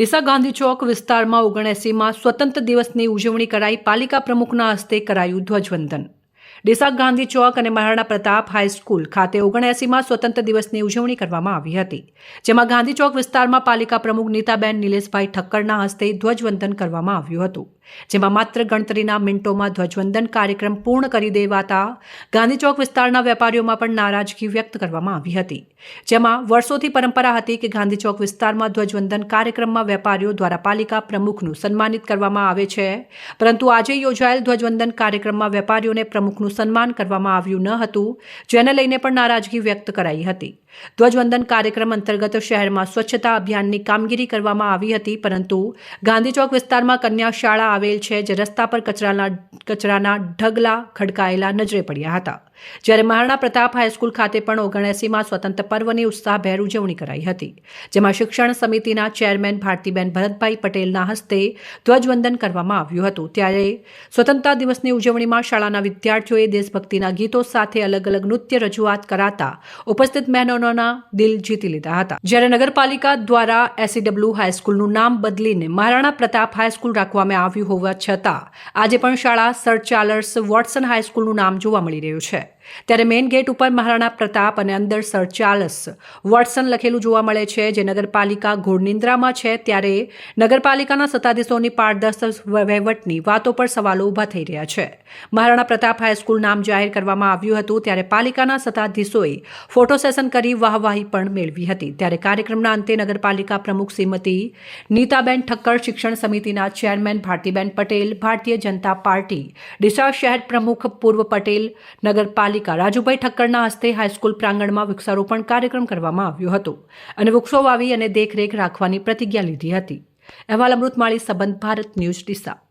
ડીસા ગાંધી ચોક વિસ્તારમાં ઓગણએસીમાં સ્વતંત્ર દિવસની ઉજવણી કરાઈ. પાલિકા પ્રમુખના હસ્તે કરાયું ધ્વજવંદન. ડીસા ગાંધી ચોક અને મહારાણા પ્રતાપ હાઈસ્કૂલ ખાતે ઓગણએસીમાં સ્વતંત્ર દિવસની ઉજવણી કરવામાં આવી હતી. જેમાં ગાંધી ચોક વિસ્તારમાં પાલિકા પ્રમુખ નીતાબેન નિલેશભાઈ ઠક્કરના હસ્તે ધ્વજવંદન કરવામાં આવ્યું હતું. જેમાં માત્ર ગણતરીના મિનિટોમાં ધ્વજવંદન કાર્યક્રમ પૂર્ણ કરી દેવાતા ગાંધીચોક વિસ્તારના વેપારીઓમાં પણ નારાજગી વ્યક્ત કરવામાં આવી હતી. જેમાં વર્ષોથી પરંપરા હતી કે ગાંધીચોક વિસ્તારમાં ધ્વજવંદન કાર્યક્રમમાં વેપારીઓ દ્વારા પાલિકા પ્રમુખનું સન્માનિત કરવામાં આવે છે. પરંતુ આજે યોજાયેલ ધ્વજવંદન કાર્યક્રમમાં વેપારીઓને પ્રમુખનું સન્માન કરવામાં આવ્યું ન હતું, જેને લઈને પણ નારાજગી વ્યક્ત કરાઈ હતી. ધ્વજવંદન કાર્યક્રમ અંતર્ગત શહેરમાં સ્વચ્છતા અભિયાનની કામગીરી કરવામાં આવી હતી, પરંતુ ગાંધી ચોક વિસ્તારમાં કન્યા શાળા આવેલ છે જે રસ્તા પર કચરાના કચરાના ઢગલા ખડકાયેલા નજરે પડ્યા હતા. જ્યારે મહારાણા પ્રતાપ હાઈસ્કૂલ ખાતે પણ ઓગણએસીમાં સ્વતંત્ર પર્વની ઉત્સાહભેર ઉજવણી કરાઈ હતી, જેમાં શિક્ષણ સમિતિના ચેરમેન ભારતીબેન ભરતભાઈ પટેલના હસ્તે ધ્વજવંદન કરવામાં આવ્યું હતું. ત્યારે સ્વતંત્રતા દિવસની ઉજવણીમાં શાળાના વિદ્યાર્થીઓએ દેશભક્તિના ગીતો સાથે અલગ અલગ નૃત્ય રજૂઆત કરાતા ઉપસ્થિત મહેમાનોના દિલ જીતી લીધા હતા. જ્યારે નગરપાલિકા દ્વારા એસીડબ્લ્યુ હાઈસ્કૂલનું નામ બદલીને મહારાણા પ્રતાપ હાઈસ્કૂલ રાખવામાં આવ્યું હોવા છતાં આજે પણ શાળા સર ચાર્લ્સ વોટસન હાઈસ્કૂલનું નામ જોવા મળી રહ્યું છે. ત્યારે મેઇન ગેટ ઉપર મહારાણા પ્રતાપ અને અંદર સર ચાર્લ્સ વોટસન લખેલું જોવા મળે છે, જે નગરપાલિકા ઘોડનિંદ્રામાં છે. ત્યારે નગરપાલિકાના સત્તાધીશોની પારદર્શક વહીવટની વાતો પર સવાલો ઊભા થઈ રહ્યા છે. મહારાણા પ્રતાપ હાઈસ્કૂલ નામ જાહેર કરવામાં આવ્યું હતું, ત્યારે પાલિકાના સત્તાધીશોએ ફોટો સેશન કરી વાહવાહી પણ મેળવી હતી. ત્યારે કાર્યક્રમના અંતે નગરપાલિકા પ્રમુખ શ્રીમતી નીતાબેન ઠક્કર શિક્ષણ સમિતિના ચેરમેન ભારતીબેન પટેલ, ભારતીય જનતા પાર્ટી ડીસા શહેર પ્રમુખ પૂર્વ પટેલ, નગરપાલિકા રાજુભાઈ ઠક્કરના હસ્તે હાઈસ્કૂલ પ્રાંગણમાં વૃક્ષારોપણ કાર્યક્રમ કરવામાં આવ્યો હતો અને વૃક્ષો વાવી અને દેખરેખ રાખવાની પ્રતિજ્ઞા લીધી હતી. અહેવાલ અમૃતમાળી, સંબંધ ભારત ન્યૂઝ ડીસા.